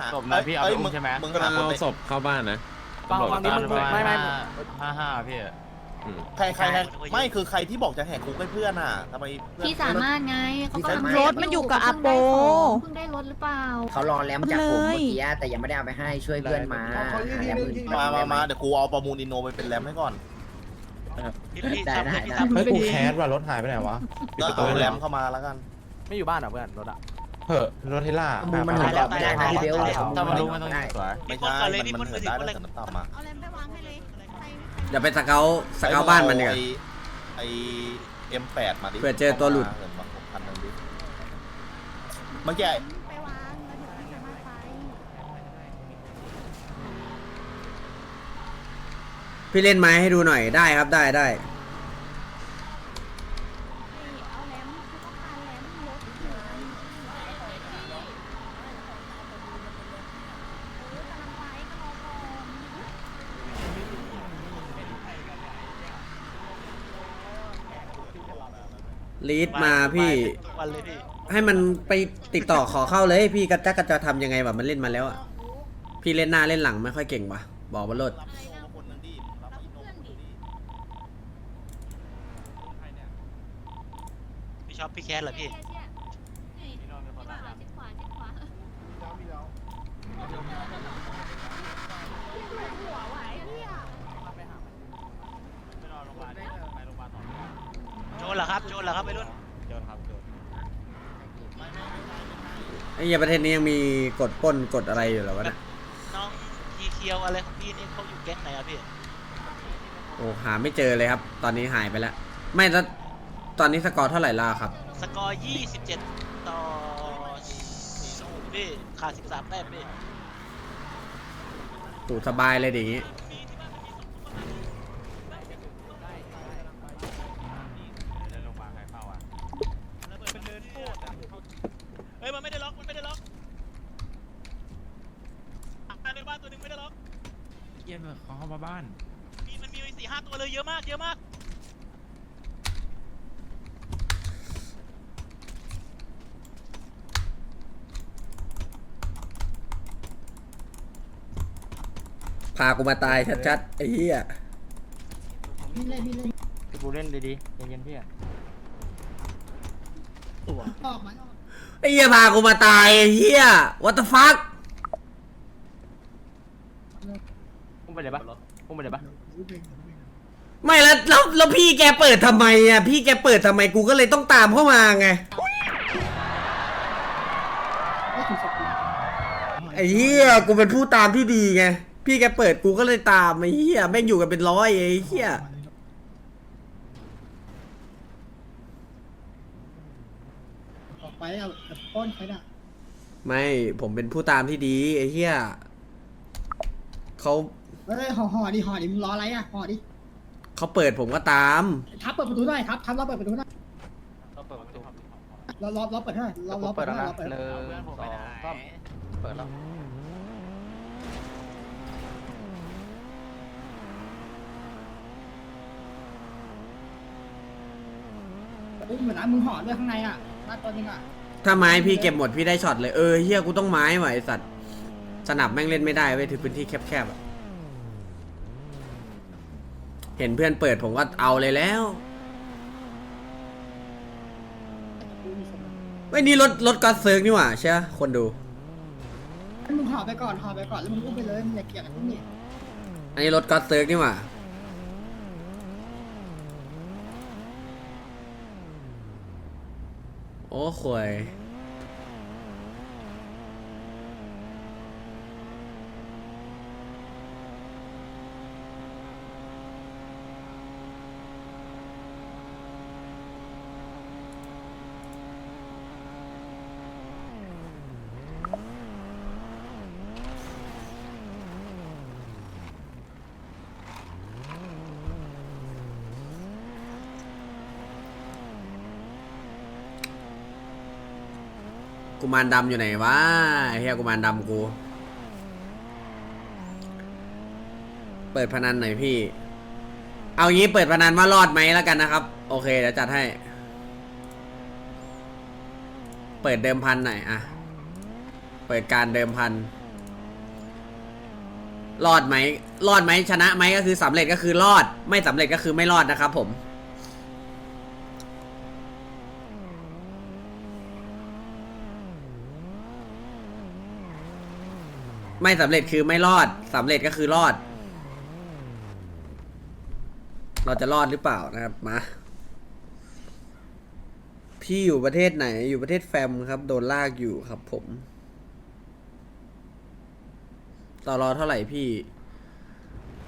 หาศพนะพี่เอาไปยอุ้มใช่ไหม มึงกำหาลังคนเอาไปศพเข้าบ้านนะฟังฟังนี้มึงไม่ไม่ ห้าห้าพี่อืมใครใครใครไม่คือใครที่บอกจะแหกคุกให้เพื่อนอะทำไมเพื่อนพี่สามารถไงเขากำลังรถมันอยู่กับอาโป เพิ่งได้รถหรือเปล่า เขารอแล้วจากผมเมื่อกี้อะแต่ยังไม่ได้เอาไปให้ช่วยเพื่อนมาหาแล้วมึงมามามาเดี๋ยวกูเอาประมูลอินโนไปเป็นแรมให้ก่อนได้ได้ได้เฮ้ยกูแคสว่ารถหายไปไหนวะแล้วเอาแรมเข้ามาแล้วกัน ไม่อยู่บ้านเหรอเพื่อนรถอะ เฮ้ยรถเทล่ามึงมันหาไม่ได้นะพี่เบลเลยถ้ามันรู้มันต้องยิงสวยไม่ใช่มันมันเหินได้ตั้งแต่น้ำต่ำมาเอาอะไรไปวางให้เลยใครอย่าไปสเกาสเกาบ้านมันเนี่ยไอ้ไอเอ็มแปดมาดิเผื่อเจอตัวหลุดเหินมาหกพันหนึ่งดิเมื่อกี้ไปวางแล้วเดี๋ยวพี่สามารถไปพี่เล่นไม้ให้ดูหน่อยได้ครับได้ได้ เอาแหลมคือต้องการแหลมรถเหลืองเออกำลังไปก็รอก่อน ลีดมาพี่วันเลยพี่ให้มันไปติดต่อขอเข้าเลยพี่กระจักกระจะทำยังไงวะมันเล่นมาแล้วอะพี่เล่นหน้าเล่นหลังไม่ค่อยเก่งวะบอกมาโลดรับอินโนคนหนึงดิรับอินโนคนหนึงดิพี่ชอบพี่แคสเหรอพี่ โจนเหรอครับโจนเหรอครับไปรุ่นโจนครับโจนไอ้เหี้ยประเทศนี้ยังมีกฎปล้นกฎอะไรอยู่เหรอวะเนี่ยน้องทีเคียวอะไรของพี่นี่เขาอยู่แก๊งไหนอะพี่โอ้หาไม่เจอเลยครับ ตอนนี้หายไปแล้ว ไม่แล้วตอนนี้สกอร์เท่าไหร่ล่ะครับ สกอร์ 27 ต่อศูนย์พี่ขาด13แต้มพี่ถูสบายเลยดิอย่างงี้ เฮ้ย มันไม่ได้ล็อก มันไม่ได้ล็อกอะในบ้านตัวหนึงไม่ได้ล็อก เยี่ยมเขาเข้ามาบ้าน มีมันมีสี่ห้าตัวเลยเยอะมาก เยอะมาก พากูมาตายชัดๆไอ้เหี้ยพี่เล่นพี่เล่นพี่กูเล่นดีๆเย็นๆพี่ออกมาไอ้เหี้ยพากูมาตายไอ้เหี้ย what the fuck พุ่งไปเลยปะพุ่งไปเลยปะไม่แล้วแล้วแล้วพี่แกเปิดทำไมอะพี่แกเปิดทำไมกูก็เลยต้องตามเข้ามาไงไอ้เหี้ยกูเป็นผู้ตามที่ดีไง พี่แกเปิดกูก็เลยตามไอ้เหี้ยแม่งอยู่กันเป็นร้อยไอ้เหี้ยออกไปเอาป้อนใครน่ะไม่ผมเป็นผู้ตามที่ดีไอ้เหี้ยเขาเฮ้ยห่อห่อดิห่อดิมึงรออะไรอะห่อดิเขาเปิดผมก็ตาม ทับเปิดประตูหน่อยทับทับเราเปิดประตูหน่อยเราเปิดประตูเราเราเราเปิดให้หน่อยเราเราเปิดให้หน่อยเราเปิดหนึ่งสองสามเปิดแล้ว เฮ้ยเหมือนนะมึงห่อด้วยข้างในอะหน้าตัวนึงอะถ้าไม้พี่เก็บหมดพี่ได้ช็อตเลยเออเฮียกูต้องไม้ว่ะไอสัตว์สนับแม่งเล่นไม่ได้เว้ยถือพื้นที่แคบๆอะเห็นเพื่อนเปิดผมก็เอาเลยแล้วเว้ยนี่รถรถก็อตเซิร์กนี่หว่าใช่ปะคนดูให้มึงห่อไปก่อนห่อไปก่อนแล้วมึงอุ้มไปเลยมึงอย่าเกี่ยงกับที่นี่อันนี้รถก็อตเซิร์กนี่หว่า โอ้ กุมารดำอยู่ไหนวะเฮียกุมารดำกู เปิดพนันหน่อยพี่ เอางี้เปิดพนันว่ารอดไหมแล้วกันนะครับ โอเคเดี๋ยวจัดให้ เปิดเดิมพันหน่อยอะเปิดการเดิมพัน รอดไหมรอดไหมชนะไหมก็คือสำเร็จก็คือรอด ไม่สำเร็จก็คือไม่รอดนะครับผม ไม่สำเร็จคือไม่รอดสำเร็จก็คือรอด เราจะรอดหรือเปล่านะครับมา พี่อยู่ประเทศไหน อยู่ประเทศแฟมครับ โดนลากอยู่ครับผม ต่อรอเท่าไหร่พี่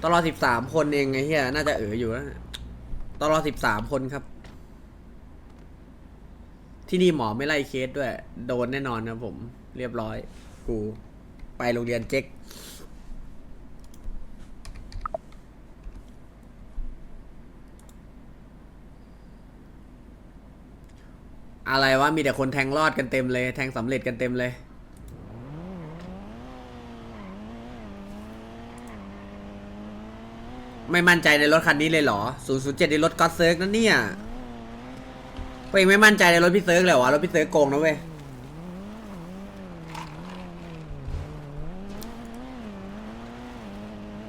ต่อรอสิบสามคนเองไงเฮียน่าจะเอออยู่แล้วตอรอสิบสามคนครับ ที่นี่หมอไม่ไล่เคสด้วย โดนแน่นอนครับผม เรียบร้อย กู ไปโรงเรียนเจ๊กอะไรวะมีแต่คนแทงรอดกันเต็มเลย แทงสำเร็จกันเต็มเลยไม่มั่นใจในรถคันนี้เลยเหรอ 007ในรถก็เซิร์กนั่นเนี่ยตัวเองไม่มั่นใจในรถพี่เซิร์กเลยวะรถพี่เซิร์กโกงนะเว้ย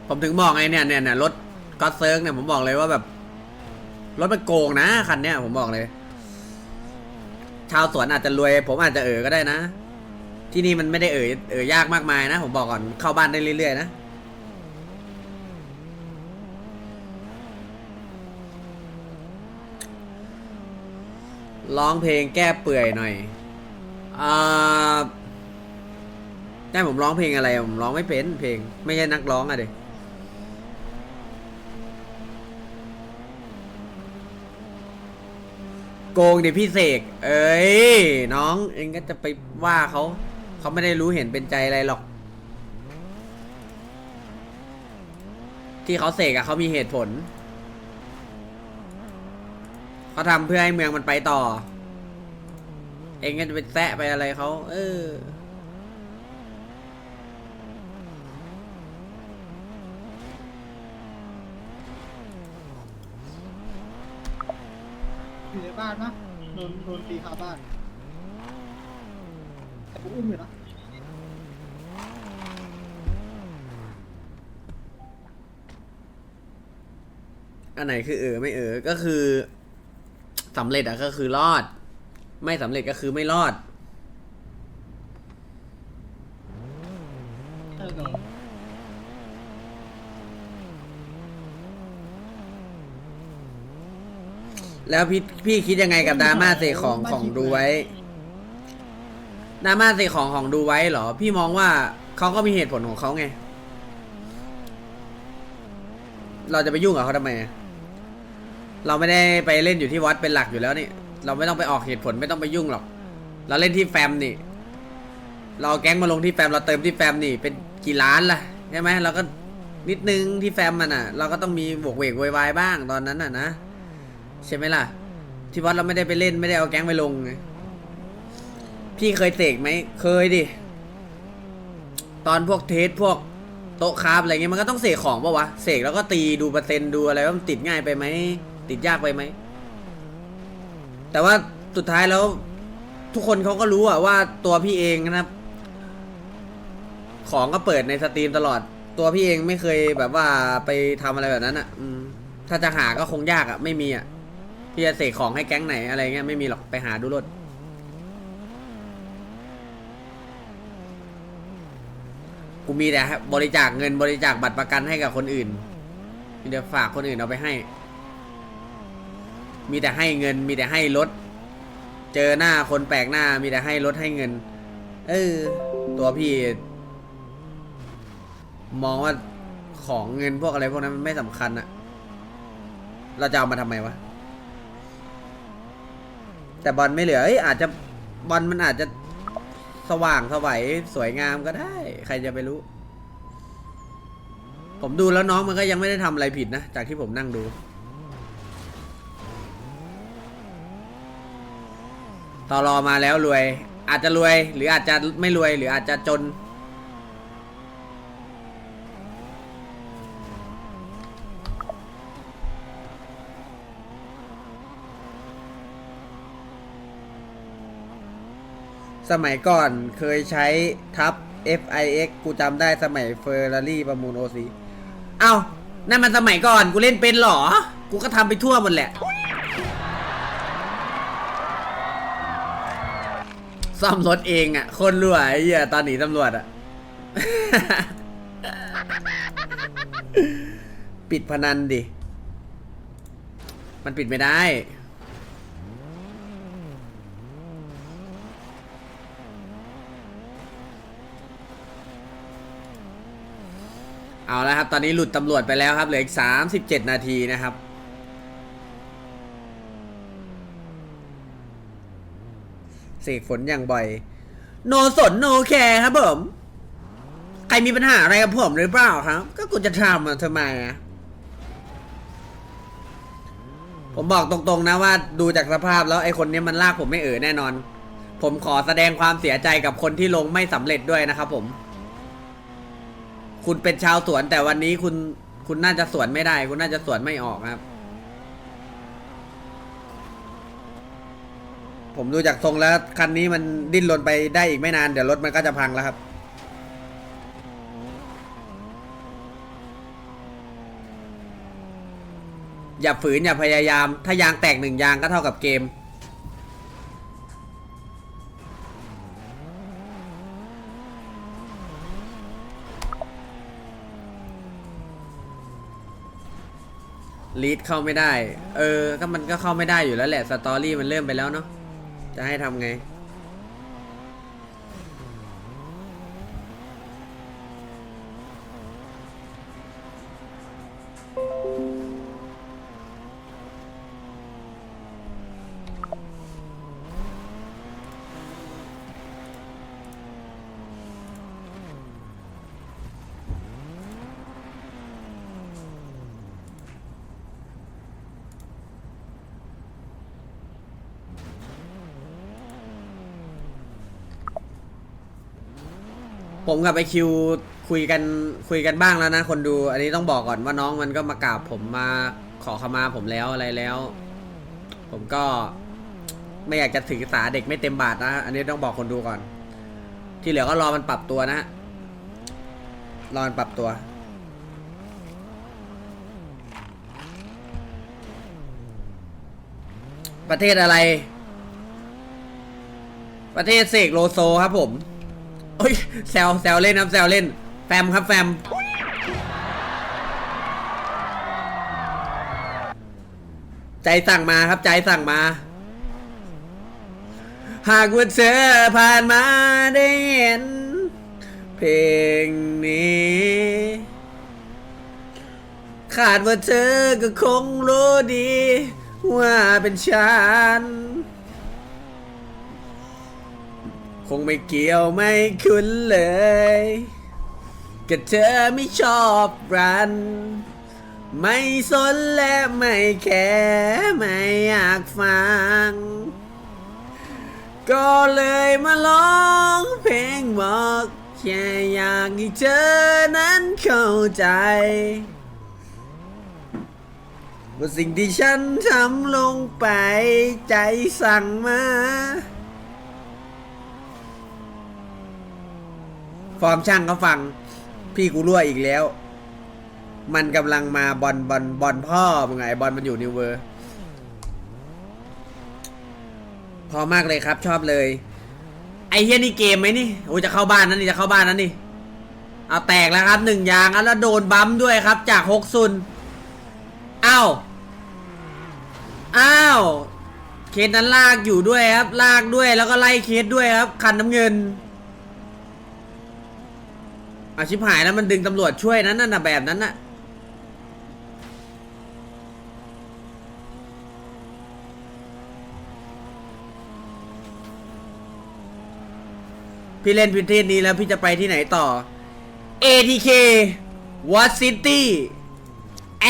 ผมถึงบอกไงเนี่ยเนี่ยเนี่ยรถก็อตเซิร์กเนี่ยผมบอกเลยว่าแบบ รถมันโกงนะคันเนี้ยผมบอกเลย ชาวสวนอาจจะรวย ผมอาจจะเออก็ได้นะ ที่นี่มันไม่ได้เออเออยากมากมายนะ ผมบอกก่อนเข้าบ้านได้เรื่อยๆนะร้องเพลงแก้เปื่อยหน่อยอ่าได้ผมร้องเพลงอะไร ผมร้องไม่เป็นเพลง ไม่ใช่นักร้องอะเด็ โกงดิพี่เสก เอ้ยน้องเองก็จะไปว่าเขา เขาไม่ได้รู้เห็นเป็นใจอะไรหรอก ที่เขาเสกอะเขามีเหตุผล เขาทำเพื่อให้เมืองมันไปต่อ เองก็จะไปแซะไปอะไรเขา เออ อยู่ในบ้านนะโดนโดนตีคาบ้านแต่กูอุ้มอยู่นะอันไหนคือเออไม่เออก็คือสำเร็จอะก็คือรอด ไม่สำเร็จก็คือไม่รอด เออโดน แล้วพี่พี่คิดยังไงกับดราม่าเสกของของดูไว้ดราม่าเสกของของดูไว้เหรอ พี่มองว่าเขาก็มีเหตุผลของเขาไง เราจะไปยุ่งกับเขาทำไม เราไม่ได้ไปเล่นอยู่ที่วัดเป็นหลักอยู่แล้วนี่ เราไม่ต้องไปออกเหตุผลไม่ต้องไปยุ่งหรอก เราเล่นที่แฟมนี่ เราแก๊งมาลงที่แฟมเราเติมที่แฟมนี่ เป็นกี่ล้านล่ะใช่ไหมเราก็นิดนึงที่แฟมมันอะ เราก็ต้องมีบวกเวกโวยวายบ้างตอนนั้นอะนะ ใช่ไหมล่ะ ที่วัดเราไม่ได้ไปเล่นไม่ได้เอาแก๊งไปลงไงพี่เคยเสกไหมเคยดิ ตอนพวกเทสพวกโต๊ะคราฟอะไรเงี้ยมันก็ต้องเสกของปะวะเสกแล้วก็ตีดูเปอร์เซ็นต์ดูอะไรว่ามันติดง่ายไปไหมติดยากไปไหมแต่ว่าสุดท้ายแล้ว ทุกคนเขาก็รู้อะว่าตัวพี่เองนะครับ ของก็เปิดในสตรีมตลอด ตัวพี่เองไม่เคยแบบว่าไปทำอะไรแบบนั้นอะอืมถ้าจะหาก็คงยากอะไม่มีอะ พี่จะเสกของให้แก๊งไหนอะไรเงี้ยไม่มีหรอกไปหาดูรถกูมีแต่บริจาคเงินบริจาคบัตรประกันให้กับคนอื่นมีแต่ฝากคนอื่นเอาไปให้ มีแต่ให้เงิน มีแต่ให้รถ เจอหน้าคนแปลกหน้า มีแต่ให้รถให้เงิน เออ ตัวพี่ มองว่าของเงินพวกอะไรพวกนั้นมันไม่สำคัญอะเราจะเอามาทำไมวะ แต่บอลไม่เหลือเอ้ยอาจจะบอลมันอาจจะสว่างสวัยสวยงามก็ได้ ใครจะไปรู้ ผมดูแล้วน้องมันก็ยังไม่ได้ทำอะไรผิดนะ จากที่ผมนั่งดูตอรอมาแล้วรวย อาจจะรวย หรืออาจจะไม่รวยหรืออาจจะจน สมัยก่อนเคยใช้ทับ FIX กูจำได้สมัยเฟอร์รารี่ประมูลโอซีเอ้านั่นมันสมัยก่อนกูเล่นเป็นเหรอ กูก็ทำไปทั่วหมดแหละ ซ่อมรถเองอะ คนรวยไอ้เหี้ยตอนหนีตำรวจอะ ปิดพนันดิ มันปิดไม่ได้ เอาละครับ ตอนนี้หลุดตำรวจไปแล้วครับเหลืออีก 37 นาทีนะครับ เสกฝนอย่างบ่อย โนสนโนแคร์ครับผม ใครมีปัญหาอะไรกับผมหรือเปล่าครับ ก็กูจะทำอะทำไมอะผมบอกตรงๆนะว่าดูจากสภาพแล้วไอ้คนนี้มันลากผมไม่เอ๋อแน่นอน ผมขอแสดงความเสียใจกับคนที่ลงไม่สำเร็จด้วยนะครับผม คุณเป็นชาวสวนแต่วันนี้คุณคุณน่าจะสวนไม่ได้ คุณน่าจะสวนไม่ออกครับ ผมดูจากทรงแล้วคันนี้มันดิ้นรนไปได้อีกไม่นาน เดี๋ยวรถมันก็จะพังแล้วครับ อย่าฝืนอย่าพยายาม ถ้ายางแตกหนึ่งยางก็เท่ากับเกม ลีดเข้าไม่ได้ เออ ก็มันก็เข้าไม่ได้อยู่แล้วแหละ สตอรี่มันเริ่มไปแล้วเนาะ จะให้ทำไง ผมกับไอคิวคุยกันคุยกันบ้างแล้วนะ คนดู อันนี้ต้องบอกก่อนว่าน้องมันก็มากราบผมมาขอขมาผมแล้วอะไรแล้ว ผมก็ไม่อยากจะถือสาเด็กไม่เต็มบาทนะ อันนี้ต้องบอกคนดูก่อน ที่เหลือก็รอมันปรับตัวนะรอมันปรับตัว ประเทศอะไร ประเทศเสกโลโซครับผม โอ้ยแซวแซวเล่นครับแซวเล่น แฟมครับแฟม ใจสั่งมาครับใจสั่งมา หากว่าเธอผ่านมาได้เห็น เพลงนี้ ขาดว่าเธอก็คงรู้ดี ว่าเป็นฉัน คงไม่เกี่ยวไม่คุ้นเลยกับเธอไม่ชอบรัน ไม่สนและไม่แคร์ไม่อยากฟัง ก็เลยมาร้องเพลงบอกแค่อยากให้เธอนั้นเข้าใจว่าสิ่งที่ฉันทำลงไปใจสั่งมา ฟอร์มช่างก็ฟัง พี่กูรั่วอีกแล้ว มันกำลังมาบอลบอลบอลพ่อมึงไงบอลมันอยู่นิวเวอร์พอมากเลยครับ ชอบเลย ไอ้เฮียนี่เกมไหมนี่โอ้จะเข้าบ้านนั่นนี่จะเข้าบ้านนั่นนี่เอาแตกแล้วครับหนึ่งยางแล้วโดนบัมด้วยครับ จากฮกซุนอ้าวอ้าวเคสนั้นลากอยู่ด้วยครับ ลากด้วยแล้วก็ไล่เคสด้วยครับ คันน้ำเงิน อาชิบหายแล้วมันดึงตำรวจช่วยนั้นน่ะแบบนั้นน่ะพี่เล่นพื้นที่นี้แล้วพี่จะไปที่ไหนต่อ ATK What City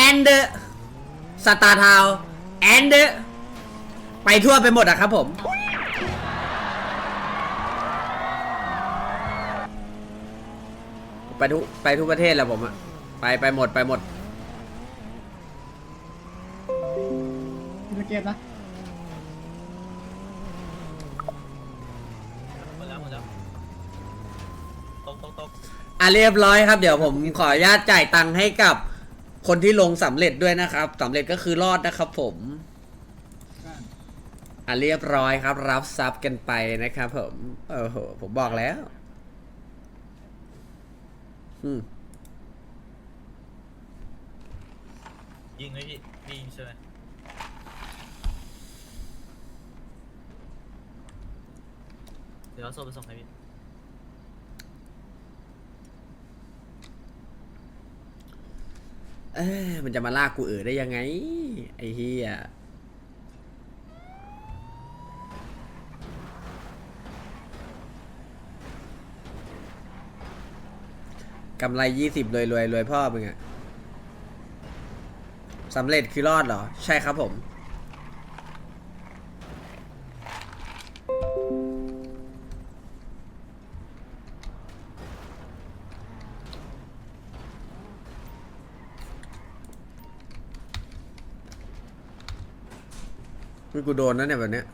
and the Star Town and the ไปทั่วไปหมดอะครับผม ไปทุกไปทุกประเทศแหละผมอะไปไปหมดไปหมดสเกตนะหมดแล้วหมดแล้วตรงตรงอะเรียบร้อยครับ เดี๋ยวผมขออนุญาตจ่ายตังค์ให้กับคนที่ลงสำเร็จด้วยนะครับสำเร็จก็คือรอดนะครับผม อะเรียบร้อยครับ รับซับกันไปนะครับผมโอ้โหผมบอกแล้ว อืมยิงไหมพี่พี่ยิงใช่ไหมเดี๋ยวเอาโซ่ไปส่งให้พี่เอ้ยมันจะมาลากกูเอ๋อได้ยังไง ไอ้เฮีย กำไรยี่สิบรวยรวยรวยพ่อมึงอะสำเร็จคือรอดเหรอ ใช่ครับผมมึงกูโดนนะเนี่ยแบบเนี้ย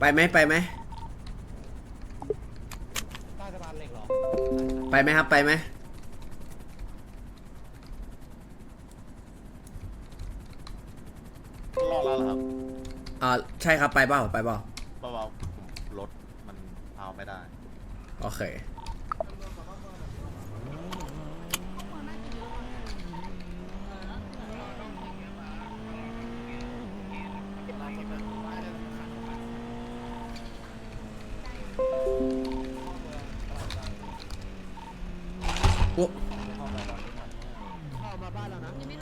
ไปไหมไปไหมใต้สะพานเหล็กเหรอไปไหมครับไปไหมรอดแล้วเหรอครับอ่าใช่ครับไปเปล่าไปเปล่าเบาๆผมรถมันเอาไม่ได้ โอเค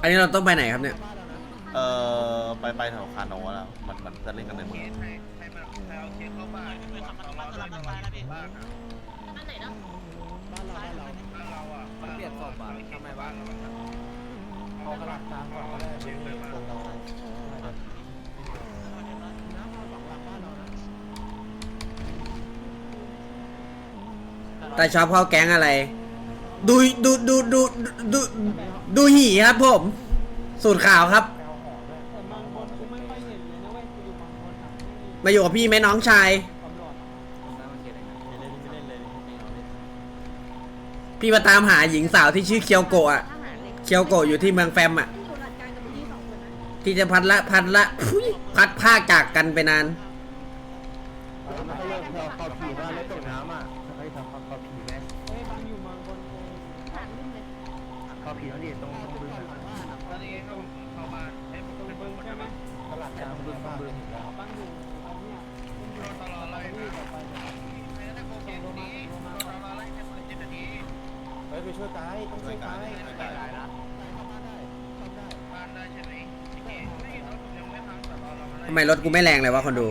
นนี้เราต้องไปไหนครับเนี่ย เอ่อไปไปแถวคาโนแล้วมันมันจะเล่นกันในเมืองไม่ทำมันมันจะรับมันไปนะพี่อันไหนเนาะเปลี่ยนศพอะทำไมวะเอากระดาษกลางก่อนก็ได้เช็คเลยพวกเราแต่ชอบเข้าแก๊งอะไร ดูดูดูดูดูดูหีครับผม สูตรข่าวครับ มาอยู่กับพี่ไหมน้องชาย พี่มาตามหาหญิงสาวที่ชื่อเคียวโกะอะเคียวโกะอยู่ที่เมืองแฟมอะที่ะที่จะพัดละพัดละพัดผ้าจากกันไปนาน ขอบผีเขาดิตรงตรงบึงตลาดกลางบึงตรงบึงแล้วเฮ้ยไปช่วยไกด์ต้องช่วยไกด์ช่วยไกด์ได้นะเข้าบ้านได้เข้าได้ทำไมรถกูไม่แรงเลยวะคนดู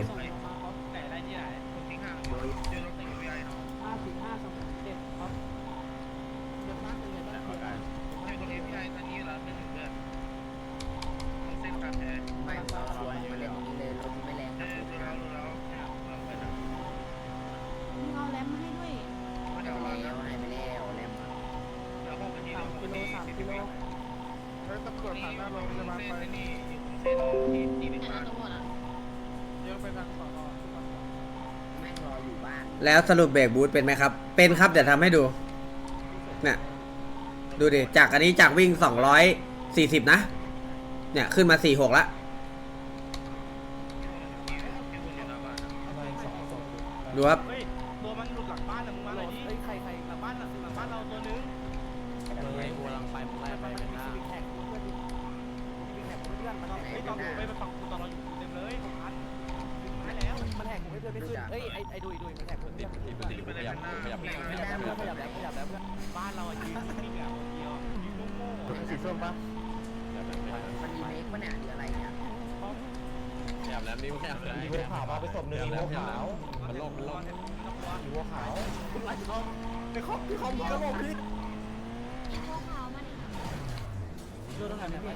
แล้วสรุปเบรกบูทเป็นไหมครับ เป็นครับ เดี๋ยวทำให้ดู เนี่ย ดูดิ จากอันนี้จากวิ่ง 240 นะ เนี่ย ขึ้นมา 46ละอะดูครับ แล้วขยับแล้วขยับแล้วบ้านเรายืนนิ่งๆอะคนเดียวยืนโง่สีส้มปะมันรีเมคปะเนี่ยหรืออะไรเนี่ยขยับแล้วนี่ขยับแล้วมีบัวขาวมาไปศพหนึ่งมีบัวขาวมันโลกมันโลกมีบัวขาวคุณไอ้คอมพี่คอมมึงก็บอกพี่พวขาวมันดูตรงไหนไหมพี่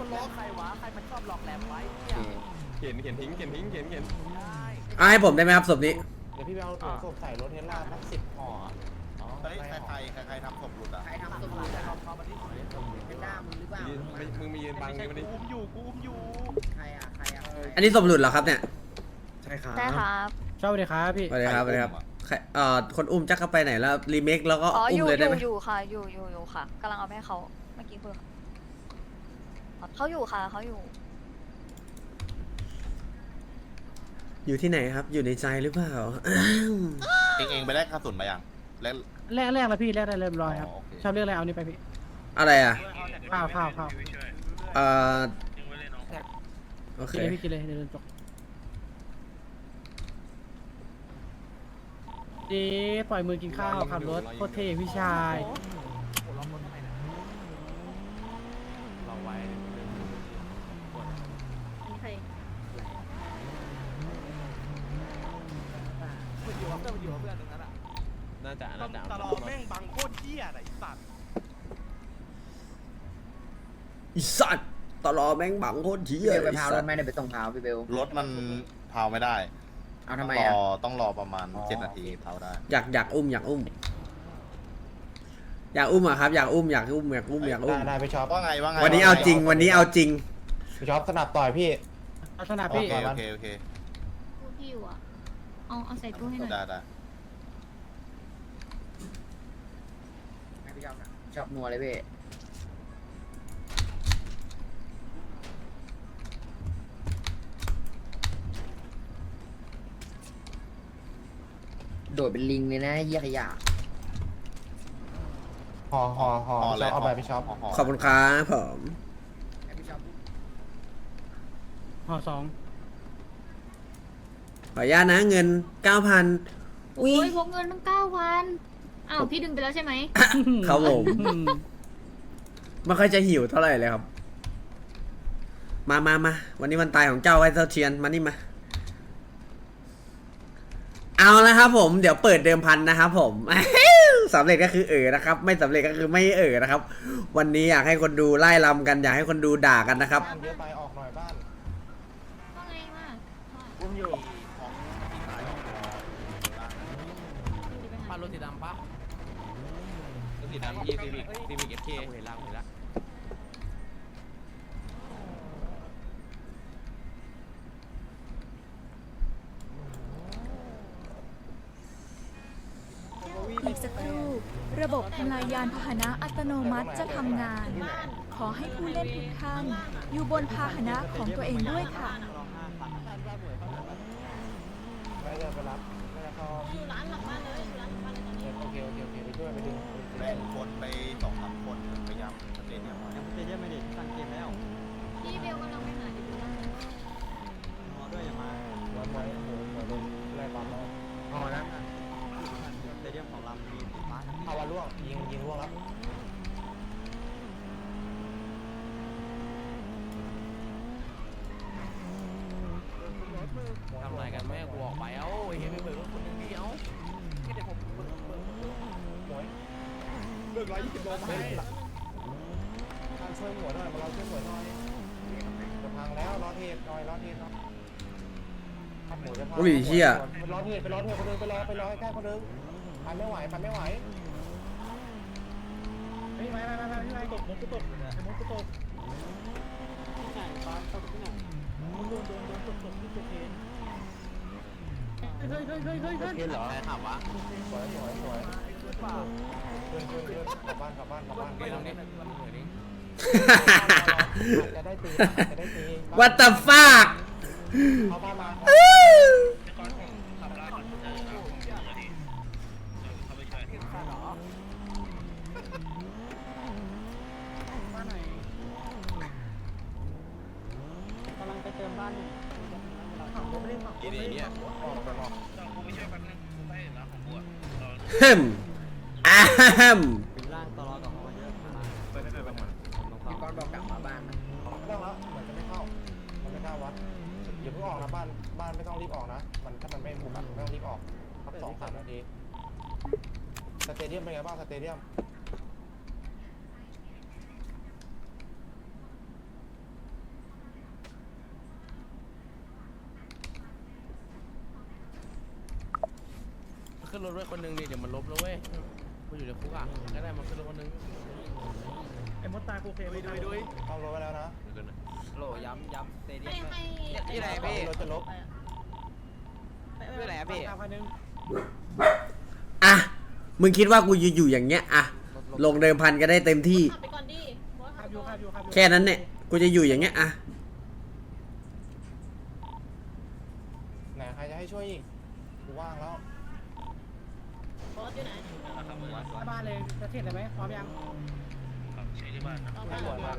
มันล้อใครวะใครมันชอบหลอกแหลมไว้เนี่ยเขียนเขียนทิ้งเขียนทิ้งเขียนเขียนเอาให้ผมได้ไหมครับศพนี้ เดี๋ยวพี่ไปเอาถุงศพใส่รถเทสลาสักสิบห่ออ๋อเฮ้ยใครใครใครใครทำศพหลุดอะใครทำสมุดอะเป็นด้ามึงหรือเปล่ามึงมียืนบังนี่มันดิกูอุ้มอยู่กูอุ้มอยู่ใครอะใครอะใครอันนี้ศพหลุดเหรอครับเนี่ยได้ครับชอบเลยครับพี่สวัสดีครับสวัสดีครับใครเอ่อคนอุ้มจักเข้าไปไหนแล้วรีเมคแล้วก็อ๋ออุ้อมยู่เลยอได้ไหมยู่อยู่ค่ะ อยู่อยู่อยู่ค่ะกำลังเอาไปให้เขาเมื่อกี้คุยกับเขาเขาอยู่ค่ะเขาอยู่ อยู่ที่ไหนครับ อยู่ในใจหรือเปล่า เองเองไปได้กระสุนมายังแล้วแรกแรกแล้วพี่แรกได้เรียบร้อยครับอ๋อโอเคชอบเรื่องอะไรเอานี่ไปพี่ อะไรอะข้าวข้าวข้าวเอ่อโอเคกินเลยพี่กินเลยเดี๋ยวเดินจบเจ๊ปล่อยมือกินข้าวขับรถโคตรเท่พี่ชาย น่าจะน่าจะ ตลอดแม่งบังโคตรเหี้ยอะไรไอ้สัตว์ อีสัตว์ตลอ แม่งบังโคตรเหี้พี่ยเบลไปไอ้พาวสัรตถว์ไหมเดี๋ยวไปส่งพาวพี่เบลรถมันพาวไม่ได้เอาทำไมรอะอต้องรอประมาณเจ็ดนาทีพาวได้อยากอยากอุ้มอยากอุ้ม อยากอุ้มอะครับอยากอุ้มอยากอุ้มอยากอุ้มอยากอุ้มได้ไปช็อปว่าไงว่าไงวันนี้เอาจริงวันนี้เอาจริง ไปช็อปสนับต่อยพี่ลักษณะโอพี่ เคโอเคโอเคตู้ที่อยู่อะ เอาเอาใส่ตู้ให้หน่อย ได้ได้ให้พี่ชอบนะชอบนัวเลยพี่ โดดเป็นลิงเลยนะเยี่ยขยะห่อห่อห่อห่อเลยเอาไปไปช็อปห่ห่ขอบคุณครับผมให้พี่ชอบห่อสองขออนุญาตนะเงินเก้าพันโอ้ยพกเงินตั้งเก้าพันอ้าวพี่ดึงไปแล้วใช่ไหมครับผมอืมไม่ค่อยจะหิวเท่าไหร่เลยครับ มามามาวันนี้วันตายของเจ้าไว้เท่าเทียน มานี่มา เอาละครับผมเดี๋ยวเปิดเดิมพันนะครับผมสำเร็จก็คือเออนะครับ ไม่สำเร็จก็คือไม่เออนะครับ วันนี้อยากให้คนดูไล่ลำกันอยากให้คนดูด่ากันนะครับบ้านเยอะไปออกหน่อยบ้านว่าไงวะอุ้มอยู่ของที่ขายของปลารถสีดำปะสีดำยี่ซีวิกซีวิกเอฟเค อีกสักครู่ ระบบทำลายยานพาหนะอัตโนมัติจะทำงาน ขอให้ผู้เล่นทุกท่านอยู่บนพาหนะของตัวเองด้วยค่ะ ไม่ได้ไปรับไม่ได้เข้าอยู่ร้านหลังบ้านเลยอยู่ร้านหลังบ้านเลยตอนนี้โอเคโอเคโอเคไปช่วยไปดึงแบ่งคนไปสองสามคนพยายามสเตเดียมมาเจ๊เจ๊ไม่ได้ตั้งเกมแล้วพี่เบลกำลังไปหาดิบบ้านรอด้วยอย่ามาวันไว้หมูหมูดึงไล่ปั๊มแล้วเอานะส เตเดียมของเรามีสีฟ้าทั้งเอาวันล่วงยิงยิงล่วงแล้วทำอะไรกันแม่กูออกไปเอ้าเห็นไม่เบิกรถคนนึงเดียวเบิกร้อยยี่สิบโลมาให้การช่วยหัวหน่อยมาเราช่วยหัวหน่อยจะพังแล้วล้อเทปหน่อยล้อเทปหน่อยหมูจะพังอุ้ยเหี้ย ไปล้อเทปไปล้อเทปคนนึงไปล้อไปล้อใกล้คนนึง ปันไม่ไหวปันไม่ไหวเฮ้ยไม่ไม่ไม่ไม่ตกมุกก็ตกไอ้มุกก็ตกที่ไหนฟ้าตกที่ไหนมุกโดนโดนโดนตกตกที่โคเคนเฮ้ยเฮ้ยเฮ้ยเฮ้ยเฮ้ยเคนเหรอใครขับวะสวยสวยสวยขึ้นขึ้นขึ้นกลับบ้านกลับบ้านกลับบ้านไปตรงนี้มันเหมือนนี่จะได้ตีจะได้ตี What the fuck เข้าบ้านมา กำลังไปเติมบ้านอยู่ ทีนี้เนี่ยออกไปออก ฮึมอ้าฮึม เป็นร่างตลอดกับเขาเยอะ พี่ก้อนบอกกลับมาบ้าน อย่าเพิ่งออกนะบ้านบ้านไม่ต้องรีบออกนะ มัน ถ้ามันไม่ผูกพันไม่ต้องรีบออกพักสองสามนาทีสเตเดียมเป็นไงบ้างสเตเดียมขึ้นรถด้วยคนหนึ่งดิเดี๋ยวมันลบแล้วเว้ยกูอยู่ในคุกอะก็ได้มาขึ้นรถคนหนึ่งไอ้มดตายโอเคไปด้วยด้วยต้องรถไว้แล้วนะโหลย้ำย้ำสเตเดียให้มให้ที่ไหนก่อนพี่ที่ รถจะลบ ที่ไหนอะพี่ ตายพันหนึ่งอะ มึงคิดว่ากูอยู่อยู่อย่างเงี้ยอะ ลงเดิมพันก็ได้เต็มที่ ขับไปก่อนดิบอสขัขับบอยู่ก่ขับอยู่ขับอยู่แค่นั้นเนี่ย กูจะอยู่อย่างเงี้ยอะ ไหนใครจะให้ช่วยอีกกูว่างแล้ว บอสอยู่ไหนบ้านเลยจะเทศเลยไหมพร้อมยังเอาไม่บ้านหมดแล้ว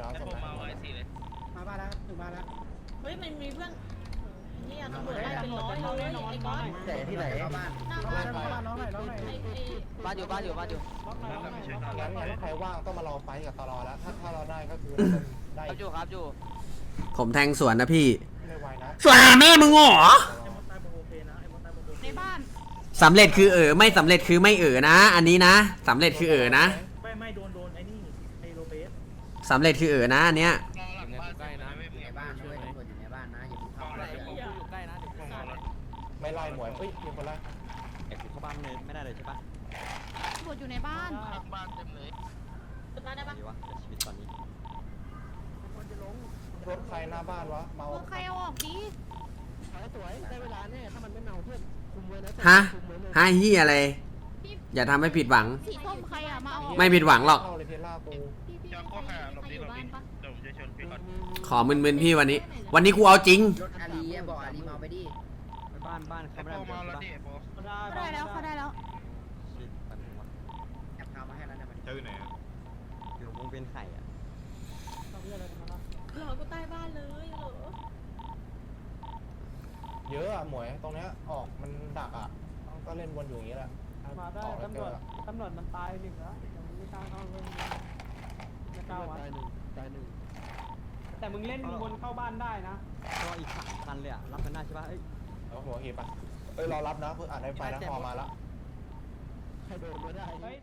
มาบ้านแล้วถึงบ้านแล้วเฮ้ยมันมีเพื่อน นี่ยตำรวจไล่เป็นร้อยเลยไอ้ก้อนแต่ที่ไหนบ้านหน้าบ้านน้องหน่อยน้องหน่อยไอ้บ้านอยู่บ้านอยู่บ้านอยู่งั้นงั้นใครว่างต้องมารอไฟกับตลอแล้วถ้าถ้าเราได้ก็คือได้ครับอยู่ครับอยู่ผมแทงสวนนะพี่สวนแม่มึงเหรอในบ้านสำเร็จคือเออไม่สำเร็จคือไม่เออนะ อันนี้นะสำเร็จคือเออนะไม่ไม่โดนโดนไอ้นี่ไอโรเบสสำเร็จคือเออนะอันเนี้ย ไม่ไล่หมวยเฮ้ยมีคนไล่เดี๋ยวกูเข้าบ้านเลยไม่ได้เลยใช่ปะตำรวจอยู่ในบ้านบ้านเต็มเลยบ้านได้ปะดีวะชีวิตตอนนี้รถใครหน้าบ้านวะเมาใครเอาออกดิสวยได้เวลาแน่ถ้ามันไม่เมาเพื่อนคุมไว้นะฮะฮะเฮียอะไร อย่าทำให้ผิดหวัง สีส้มใครอะมาเอาออกไม่ผิดหวังหรอก เข้าเลยเทล่ากูพี่พี่ใครใครอยู่บ้านปะขอมึนๆพี่วันนี้ วันนี้กูเอาจริง รถอาลีอะบอกอาลีเมาไปดิบ้านบ้านเขาไม่ได้มาแล้วดิเขาได้แล้วเขาได้แล้วชีวิตปันหัวแอบพามาให้แล้วนะมันเจ้าอยู่ไหนอะอยู่วงเป็นไข่อะเหรอกูใต้บ้านเลยเหรอเยอะอะหมวยตรงเนี้ยออกมันดักอะก็เล่นวนอยู่อย่างนี้แหละมาได้ออกแล้วตำเจรวอจตำรวจมันตายหนึ่งแล้วยังไม่กล้าเข้าเรื่องไม่กล้าวัดตายหนึ่งตายหนึ่งแต่มึงเล่นบนเข้าบ้านได้นะก็อีกสามคันเลยอะรับกันได้ใช่ปะเอ้ย เอาหัวเฮปะเอ้ยรอรับนะเพื่ออ่านได้ไฟนะพอมาแล้วใครโดนมาได้ เฮ้ย